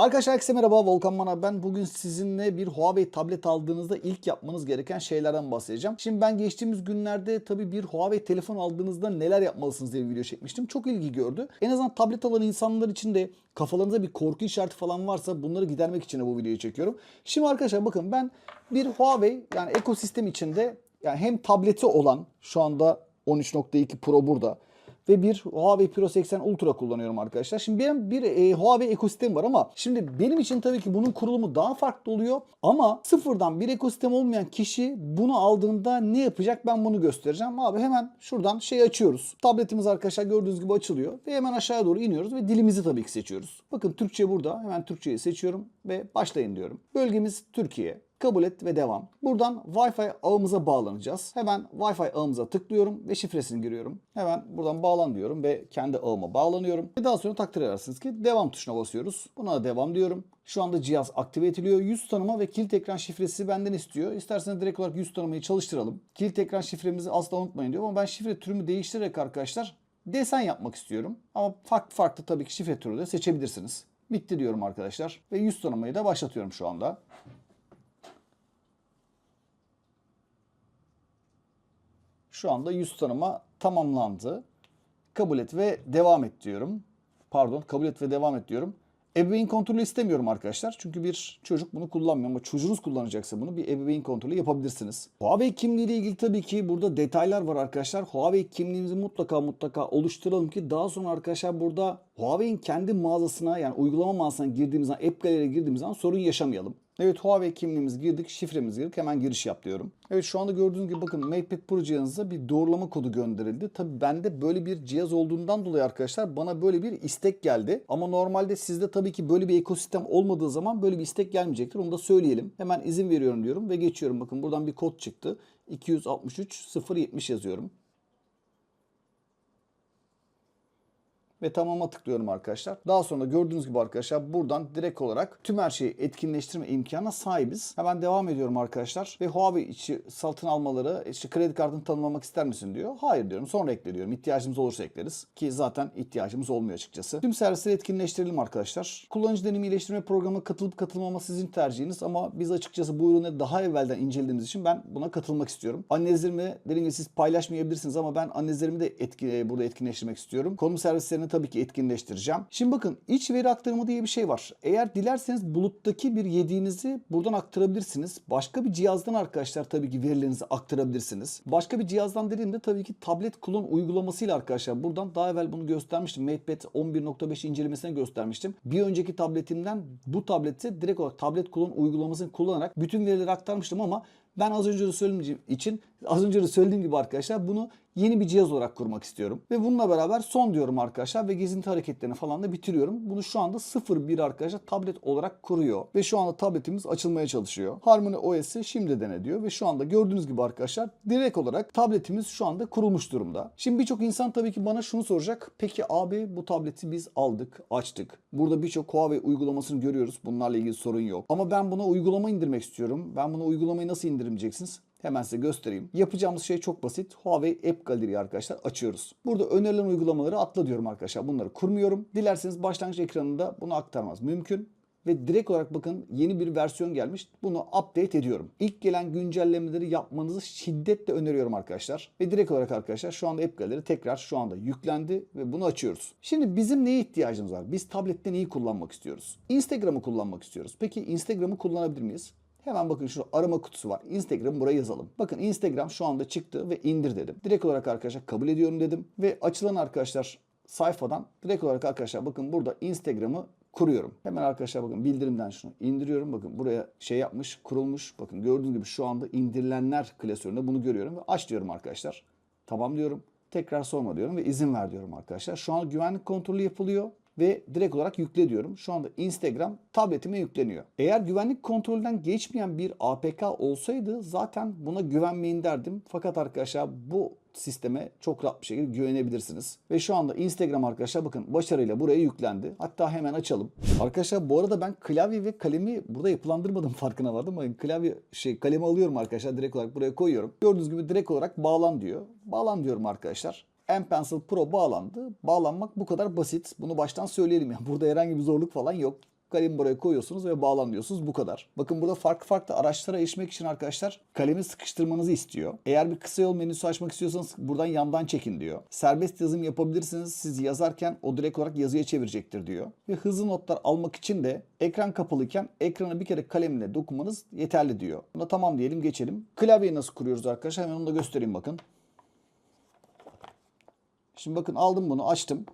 Arkadaşlar herkese merhaba Volkan Mana ben. Bugün sizinle bir Huawei tablet aldığınızda ilk yapmanız gereken şeylerden bahsedeceğim. Şimdi ben geçtiğimiz günlerde tabii bir Huawei telefon aldığınızda neler yapmalısınız diye bir video çekmiştim. Çok ilgi gördü. En azından tablet alan insanlar için de kafalarınızda bir korku işareti falan varsa bunları gidermek için de bu videoyu çekiyorum. Şimdi arkadaşlar bakın ben bir Huawei yani ekosistem içinde yani hem tableti olan şu anda 13.2 Pro burada ve bir Huawei Pro 80 Ultra kullanıyorum arkadaşlar. Şimdi benim bir e, Huawei ekosistem var ama şimdi benim için tabii ki bunun kurulumu daha farklı oluyor. Ama sıfırdan bir ekosistem olmayan kişi bunu aldığında ne yapacak ben bunu göstereceğim. Abi hemen şuradan şey açıyoruz. Tabletimiz arkadaşlar gördüğünüz gibi açılıyor ve hemen aşağıya doğru iniyoruz ve dilimizi tabii ki seçiyoruz. Bakın Türkçe burada. Hemen Türkçeyi seçiyorum ve başlayın diyorum. Bölgemiz Türkiye. Kabul et ve devam. Buradan Wi-Fi ağımıza bağlanacağız. Hemen Wi-Fi ağımıza tıklıyorum ve şifresini giriyorum. Hemen buradan bağlan diyorum ve kendi ağıma bağlanıyorum. Ve daha sonra takdir edersiniz ki devam tuşuna basıyoruz. Buna da devam diyorum. Şu anda cihaz aktive ediliyor. Yüz tanıma ve kilit ekran şifresi benden istiyor. İsterseniz direkt olarak yüz tanımayı çalıştıralım. Kilit ekran şifremizi asla unutmayın diyor ama ben şifre türümü değiştirerek arkadaşlar desen yapmak istiyorum. Ama farklı farklı tabii ki şifre türü de seçebilirsiniz. Bitti diyorum arkadaşlar. Ve yüz tanımayı da başlatıyorum şu anda. Şu anda yüz tanıma tamamlandı. Kabul et ve devam et diyorum. Pardon kabul et ve devam et diyorum. Ebeveyn kontrolü istemiyorum arkadaşlar. Çünkü bir çocuk bunu kullanmıyor ama çocuğunuz kullanacaksa bunu bir ebeveyn kontrolü yapabilirsiniz. Huawei kimliği ile ilgili tabii ki burada detaylar var arkadaşlar. Huawei kimliğimizi mutlaka mutlaka oluşturalım ki daha sonra arkadaşlar burada Huawei'in kendi mağazasına yani uygulama mağazasına girdiğimiz zaman, App Gallery'e girdiğimiz zaman sorun yaşamayalım. Evet Huawei kimliğimizi girdik, şifremizi girdik. Hemen giriş yap diyorum. Evet şu anda gördüğünüz gibi bakın MatePad Pro cihazınıza bir doğrulama kodu gönderildi. Tabi bende böyle bir cihaz olduğundan dolayı arkadaşlar bana böyle bir istek geldi. Ama normalde sizde tabii ki böyle bir ekosistem olmadığı zaman böyle bir istek gelmeyecektir. Onu da söyleyelim. Hemen izin veriyorum diyorum ve geçiyorum. Bakın buradan bir kod çıktı. 263 070 yazıyorum. Ve tamama tıklıyorum arkadaşlar. Daha sonra gördüğünüz gibi arkadaşlar buradan direkt olarak tüm her şeyi etkinleştirme imkanına sahibiz. Hemen devam ediyorum arkadaşlar. Ve Huawei içi satın almaları işte kredi kartını tanımlamak ister misin diyor. Hayır diyorum. Sonra ekle diyorum. İhtiyacımız olursa ekleriz. Ki zaten ihtiyacımız olmuyor açıkçası. Tüm servisleri etkinleştirelim arkadaşlar. Kullanıcı deneyimi iyileştirme programına katılıp katılmama sizin tercihiniz ama biz açıkçası bu ürünü daha evvelden incelediğimiz için ben buna katılmak istiyorum. Analizlerimi dediğim gibi siz paylaşmayabilirsiniz ama ben analizlerimi de etki, burada etkinleştirmek istiyorum. Konum servislerini tabii ki etkinleştireceğim. Şimdi bakın iç veri aktarımı diye bir şey var. Eğer dilerseniz buluttaki bir yediğinizi buradan aktarabilirsiniz. Başka bir cihazdan arkadaşlar tabii ki verilerinizi aktarabilirsiniz. Başka bir cihazdan dediğimde tabii ki tablet kullan uygulamasıyla arkadaşlar buradan daha evvel bunu göstermiştim. MatePad 11.5 incelemesine göstermiştim. Bir önceki tabletimden bu tablete direkt olarak tablet kullan uygulamasını kullanarak bütün verileri aktarmıştım ama ben az önce de söylediğim için az önce de söylediğim gibi arkadaşlar bunu yeni bir cihaz olarak kurmak istiyorum. Ve bununla beraber son diyorum arkadaşlar ve gezinti hareketlerini falan da bitiriyorum. Bunu şu anda 0.1 arkadaşlar tablet olarak kuruyor. Ve şu anda tabletimiz açılmaya çalışıyor. Harmony OS'i şimdi dene diyor. Ve şu anda gördüğünüz gibi arkadaşlar direkt olarak tabletimiz şu anda kurulmuş durumda. Şimdi birçok insan tabii ki bana şunu soracak. Peki abi bu tableti biz aldık, açtık. Burada birçok Huawei uygulamasını görüyoruz. Bunlarla ilgili sorun yok. Ama ben buna uygulama indirmek istiyorum. Ben buna uygulamayı nasıl indirmeyeceksiniz? Hemen size göstereyim. Yapacağımız şey çok basit. Huawei App Gallery arkadaşlar açıyoruz. Burada önerilen uygulamaları atla diyorum arkadaşlar. Bunları kurmuyorum. Dilerseniz başlangıç ekranında bunu aktarmaz mümkün ve direkt olarak bakın yeni bir versiyon gelmiş. Bunu update ediyorum. İlk gelen güncellemeleri yapmanızı şiddetle öneriyorum arkadaşlar. Ve direkt olarak arkadaşlar şu anda App Gallery tekrar şu anda yüklendi ve bunu açıyoruz. Şimdi bizim neye ihtiyacımız var? Biz tablette neyi kullanmak istiyoruz? Instagram'ı kullanmak istiyoruz. Peki Instagram'ı kullanabilir miyiz? Hemen bakın şu arama kutusu var. Instagram buraya yazalım. Bakın Instagram şu anda çıktı ve indir dedim. Direkt olarak arkadaşlar kabul ediyorum dedim. Ve açılan arkadaşlar sayfadan direkt olarak arkadaşlar bakın burada Instagram'ı kuruyorum. Hemen arkadaşlar bakın bildirimden şunu indiriyorum. Bakın buraya şey yapmış, kurulmuş. Bakın gördüğünüz gibi şu anda indirilenler klasöründe bunu görüyorum ve aç diyorum arkadaşlar. Tamam diyorum. Tekrar sorma diyorum ve izin ver diyorum arkadaşlar. Şu an güvenlik kontrolü yapılıyor ve direkt olarak yükle diyorum. Şu anda Instagram tabletime yükleniyor. Eğer güvenlik kontrolünden geçmeyen bir APK olsaydı zaten buna güvenmeyin derdim. Fakat arkadaşlar bu sisteme çok rahat bir şekilde güvenebilirsiniz. Ve şu anda Instagram arkadaşlar bakın başarıyla buraya yüklendi. Hatta hemen açalım. Arkadaşlar bu arada ben klavye ve kalemi burada yapılandırmadım farkına vardım. Bakın klavye şey kalemi alıyorum arkadaşlar direkt olarak buraya koyuyorum. Gördüğünüz gibi direkt olarak bağlan diyor. Bağlan diyorum arkadaşlar. M Pencil Pro bağlandı. Bağlanmak bu kadar basit. Bunu baştan söyleyelim ya. Burada herhangi bir zorluk falan yok. Kalemi buraya koyuyorsunuz ve bağlan diyorsunuz. Bu kadar. Bakın burada farklı farklı araçlara erişmek için arkadaşlar kalemi sıkıştırmanızı istiyor. Eğer bir kısa yol menüsü açmak istiyorsanız buradan yandan çekin diyor. Serbest yazım yapabilirsiniz. Siz yazarken o direkt olarak yazıya çevirecektir diyor. Ve hızlı notlar almak için de ekran kapalıyken ekrana bir kere kalemle dokunmanız yeterli diyor. Buna tamam diyelim geçelim. Klavyeyi nasıl kuruyoruz arkadaşlar? Hemen onu da göstereyim bakın. Şimdi bakın aldım bunu açtım.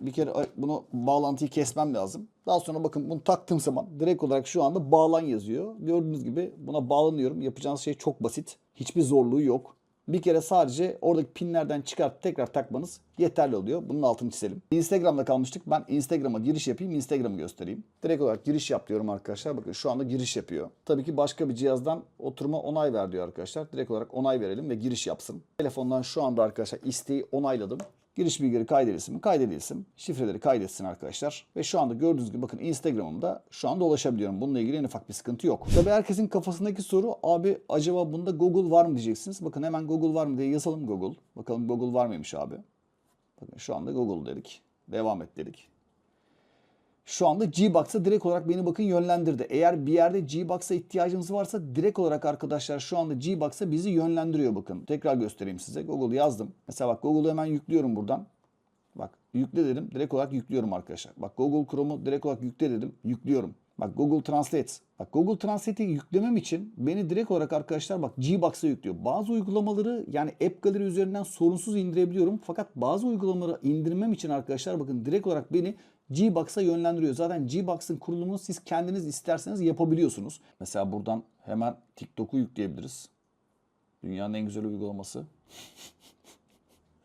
Bir kere bunu bağlantıyı kesmem lazım. Daha sonra bakın bunu taktığım zaman direkt olarak şu anda bağlan yazıyor. Gördüğünüz gibi buna bağlanıyorum. Yapacağınız şey çok basit. Hiçbir zorluğu yok. Bir kere sadece oradaki pinlerden çıkartıp tekrar takmanız yeterli oluyor. Bunun altını çizelim. Instagram'da kalmıştık. Ben Instagram'a giriş yapayım, Instagram'ı göstereyim. Direkt olarak giriş yap diyorum arkadaşlar. Bakın şu anda giriş yapıyor. Tabii ki başka bir cihazdan oturuma onay ver diyor arkadaşlar. Direkt olarak onay verelim ve giriş yapsın. Telefondan şu anda arkadaşlar isteği onayladım. Giriş bilgileri kaydedilsin mi? Kaydedilsin. Şifreleri kaydetsin arkadaşlar. Ve şu anda gördüğünüz gibi bakın Instagram'ımda şu anda ulaşabiliyorum. Bununla ilgili en ufak bir sıkıntı yok. Tabii herkesin kafasındaki soru abi acaba bunda Google var mı diyeceksiniz. Bakın hemen Google var mı diye yazalım Google. Bakalım Google var mıymış abi. Bakın şu anda Google dedik. Devam et dedik. Şu anda Gbox'a direkt olarak beni bakın yönlendirdi. Eğer bir yerde Gbox'a ihtiyacınız varsa direkt olarak arkadaşlar şu anda Gbox'a bizi yönlendiriyor bakın. Tekrar göstereyim size. Google yazdım. Mesela bak Google'u hemen yüklüyorum buradan. Bak yükle dedim. Direkt olarak yüklüyorum arkadaşlar. Bak Google Chrome'u direkt olarak yükle dedim. Yüklüyorum. Bak Google Translate. Bak Google Translate'i yüklemem için beni direkt olarak arkadaşlar bak Gbox'a yüklüyor. Bazı uygulamaları yani App Gallery üzerinden sorunsuz indirebiliyorum. Fakat bazı uygulamaları indirmem için arkadaşlar bakın direkt olarak beni Gbox'a yönlendiriyor. Zaten Gbox'ın kurulumunu siz kendiniz isterseniz yapabiliyorsunuz. Mesela buradan hemen TikTok'u yükleyebiliriz. Dünyanın en güzel uygulaması.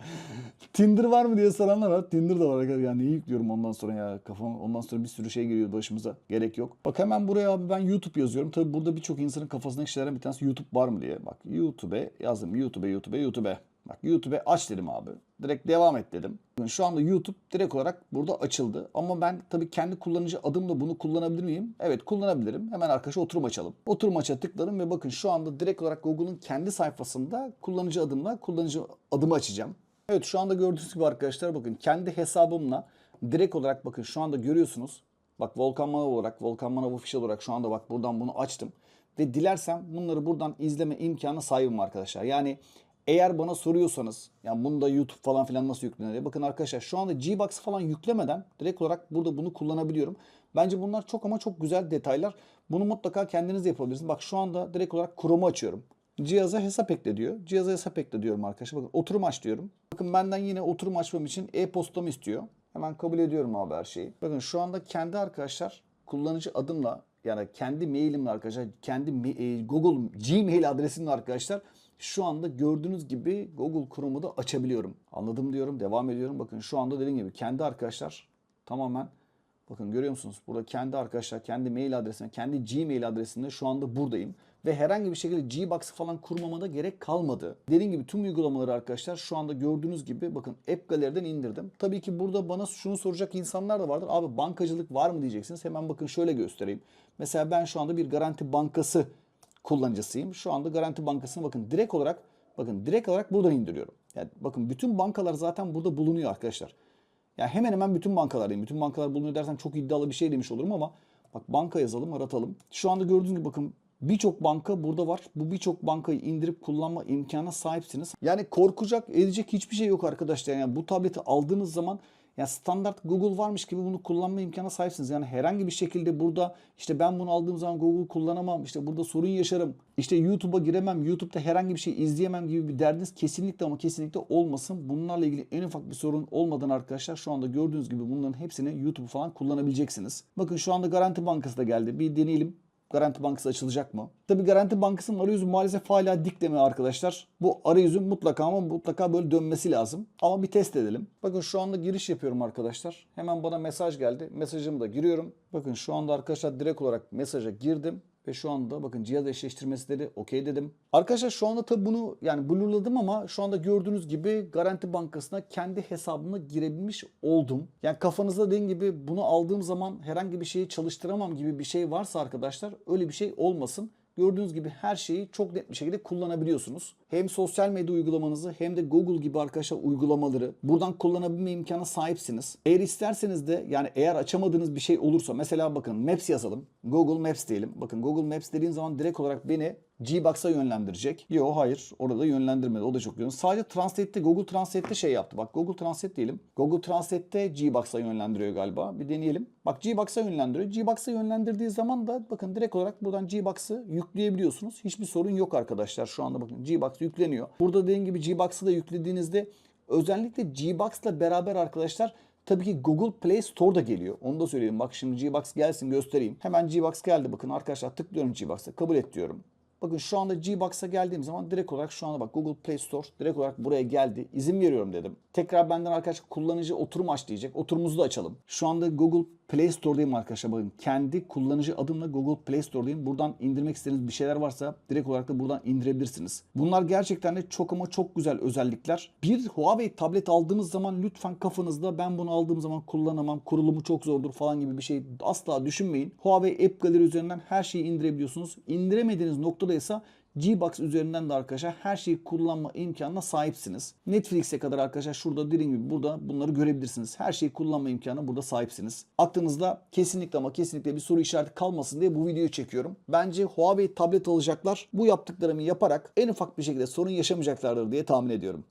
Tinder var mı diye soranlar var. Tinder de var arkadaşlar. Yani neyi yüklüyorum ondan sonra ya kafam ondan sonra bir sürü şey geliyor başımıza. Gerek yok. Bak hemen buraya abi ben YouTube yazıyorum. Tabi burada birçok insanın kafasındaki şeylerden bir tanesi YouTube var mı diye. Bak YouTube'e yazdım. YouTube'e YouTube'e YouTube'e. Bak YouTube'e aç dedim abi. Direkt devam et dedim. Şu anda YouTube direkt olarak burada açıldı. Ama ben tabii kendi kullanıcı adımla bunu kullanabilir miyim? Evet kullanabilirim. Hemen arkadaşa oturum açalım. Oturum aça tıkladım ve bakın şu anda direkt olarak Google'un kendi sayfasında kullanıcı adımla kullanıcı adımı açacağım. Evet şu anda gördüğünüz gibi arkadaşlar bakın kendi hesabımla direkt olarak bakın şu anda görüyorsunuz. Bak Volkan Manav olarak, Volkan Manav Official olarak şu anda bak buradan bunu açtım. Ve dilersem bunları buradan izleme imkanı sahibim arkadaşlar. Yani eğer bana soruyorsanız yani bunu da YouTube falan filan nasıl yüklenir diye. Bakın arkadaşlar şu anda Gbox falan yüklemeden direkt olarak burada bunu kullanabiliyorum. Bence bunlar çok ama çok güzel detaylar. Bunu mutlaka kendiniz yapabilirsiniz. Bak şu anda direkt olarak Chrome'u açıyorum. Cihaza hesap ekle diyor. Cihaza hesap ekle diyorum arkadaşlar. Bakın oturum aç diyorum. Bakın benden yine oturum açmam için e-postamı istiyor. Hemen kabul ediyorum abi her şeyi. Bakın şu anda kendi arkadaşlar kullanıcı adımla yani kendi mailimle arkadaşlar kendi e, Google Gmail adresimle arkadaşlar şu anda gördüğünüz gibi Google Chrome'u da açabiliyorum. Anladım diyorum, devam ediyorum. Bakın şu anda dediğim gibi kendi arkadaşlar tamamen bakın görüyor musunuz? Burada kendi arkadaşlar, kendi mail adresine, kendi Gmail adresinde şu anda buradayım. Ve herhangi bir şekilde Gbox'ı falan kurmama da gerek kalmadı. Dediğim gibi tüm uygulamaları arkadaşlar şu anda gördüğünüz gibi bakın App Gallery'den indirdim. Tabii ki burada bana şunu soracak insanlar da vardır. Abi bankacılık var mı diyeceksiniz. Hemen bakın şöyle göstereyim. Mesela ben şu anda bir garanti bankası kullanıcısıyım. Şu anda Garanti Bankası'nı bakın direkt olarak bakın direkt olarak buradan indiriyorum. Yani bakın bütün bankalar zaten burada bulunuyor arkadaşlar. Yani hemen hemen bütün bankalardayım. Bütün bankalar bulunuyor dersem çok iddialı bir şey demiş olurum ama bak banka yazalım, aratalım. Şu anda gördüğünüz gibi bakın birçok banka burada var. Bu birçok bankayı indirip kullanma imkanına sahipsiniz. Yani korkacak, edecek hiçbir şey yok arkadaşlar. Yani bu tableti aldığınız zaman yani standart Google varmış gibi bunu kullanma imkanına sahipsiniz. Yani herhangi bir şekilde burada işte ben bunu aldığım zaman Google kullanamam, işte burada sorun yaşarım, işte YouTube'a giremem, YouTube'da herhangi bir şey izleyemem gibi bir derdiniz kesinlikle ama kesinlikle olmasın. Bunlarla ilgili en ufak bir sorun olmadan arkadaşlar şu anda gördüğünüz gibi bunların hepsini YouTube falan kullanabileceksiniz. Bakın şu anda Garanti Bankası da geldi. Bir deneyelim. Garanti Bankası açılacak mı? Tabii Garanti Bankası'nın arayüzü maalesef hala dikleme arkadaşlar. Bu arayüzün mutlaka ama mutlaka böyle dönmesi lazım. Ama bir test edelim. Bakın şu anda giriş yapıyorum arkadaşlar. Hemen bana mesaj geldi. Mesajımı da giriyorum. Bakın şu anda arkadaşlar direkt olarak mesaja girdim. Ve şu anda bakın cihaz eşleştirmesi dedi. Okey dedim. Arkadaşlar şu anda tabii bunu yani blurladım ama şu anda gördüğünüz gibi Garanti Bankası'na kendi hesabımla girebilmiş oldum. Yani kafanızda dediğim gibi bunu aldığım zaman herhangi bir şeyi çalıştıramam gibi bir şey varsa arkadaşlar öyle bir şey olmasın. Gördüğünüz gibi her şeyi çok net bir şekilde kullanabiliyorsunuz. Hem sosyal medya uygulamanızı hem de Google gibi arkadaşlar uygulamaları buradan kullanabilme imkanı sahipsiniz. Eğer isterseniz de yani eğer açamadığınız bir şey olursa mesela bakın Maps yazalım. Google Maps diyelim. Bakın Google Maps dediğim zaman direkt olarak beni Gbox'a yönlendirecek. Yok hayır orada yönlendirmedi. O da çok güzel. Sadece Translate'te Google Translate'te şey yaptı. Bak Google Translate diyelim. Google Translate'te Gbox'a yönlendiriyor galiba. Bir deneyelim. Bak Gbox'a yönlendiriyor. Gbox'a yönlendirdiği zaman da bakın direkt olarak buradan Gbox'ı yükleyebiliyorsunuz. Hiçbir sorun yok arkadaşlar. Şu anda bakın Gbox yükleniyor. Burada dediğim gibi Gbox'ı da yüklediğinizde özellikle Gbox'la beraber arkadaşlar Tabii ki Google Play Store da geliyor. Onu da söyleyeyim. Bak şimdi Gbox gelsin göstereyim. Hemen Gbox geldi. Bakın arkadaşlar tıklıyorum Gbox'a. Kabul et diyorum. Bakın şu anda Gbox'a geldiğim zaman direkt olarak şu anda bak Google Play Store direkt olarak buraya geldi. İzin veriyorum dedim. Tekrar benden arkadaşlar kullanıcı oturum aç diyecek. Oturumuzu da açalım. Şu anda Google Play Store'dayım arkadaşlar bakın. Kendi kullanıcı adımla Google Play Store'dayım. Buradan indirmek istediğiniz bir şeyler varsa direkt olarak da buradan indirebilirsiniz. Bunlar gerçekten de çok ama çok güzel özellikler. Bir Huawei tablet aldığınız zaman lütfen kafanızda ben bunu aldığım zaman kullanamam, kurulumu çok zordur falan gibi bir şey asla düşünmeyin. Huawei App Gallery üzerinden her şeyi indirebiliyorsunuz. İndiremediğiniz noktada ise Gbox üzerinden de arkadaşlar her şeyi kullanma imkanına sahipsiniz. Netflix'e kadar arkadaşlar şurada dediğim gibi burada bunları görebilirsiniz. Her şeyi kullanma imkanına burada sahipsiniz. Aklınızda kesinlikle ama kesinlikle bir soru işareti kalmasın diye bu videoyu çekiyorum. Bence Huawei tablet alacaklar. Bu yaptıklarımı yaparak en ufak bir şekilde sorun yaşamayacaklardır diye tahmin ediyorum.